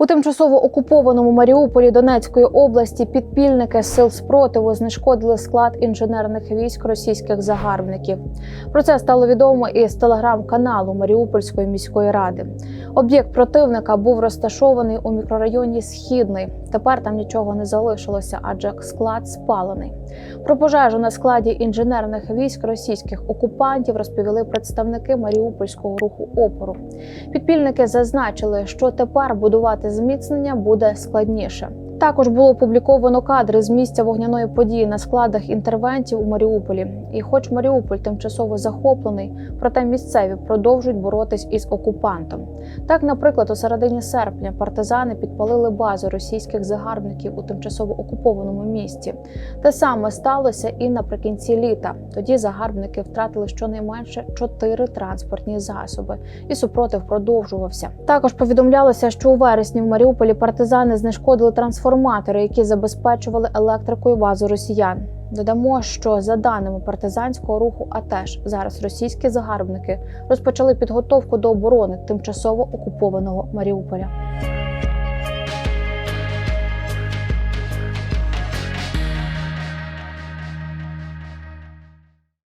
У тимчасово окупованому Маріуполі Донецької області підпільники сил спротиву знешкодили склад інженерних військ російських загарбників. Про це стало відомо із телеграм-каналу Маріупольської міської ради. Об'єкт противника був розташований у мікрорайоні Східний. Тепер там нічого не залишилося, адже склад спалений. Про пожежу на складі інженерних військ російських окупантів розповіли представники Маріупольського руху опору. Підпільники зазначили, що тепер будувати зміцнення буде складніше. Також було опубліковано кадри з місця вогняної події на складах інтервентів у Маріуполі. І, хоч Маріуполь тимчасово захоплений, проте місцеві продовжують боротись із окупантом. Так, наприклад, у середині серпня партизани підпалили базу російських загарбників у тимчасово окупованому місті. Те саме сталося і наприкінці літа. Тоді загарбники втратили щонайменше чотири транспортні засоби, і супротив продовжувався. Також повідомлялося, що у вересні в Маріуполі партизани знешкодили трансформатори, які забезпечували електрикою базу росіян. Додамо, що за даними партизанського руху, а теж зараз російські загарбники розпочали підготовку до оборони тимчасово окупованого Маріуполя.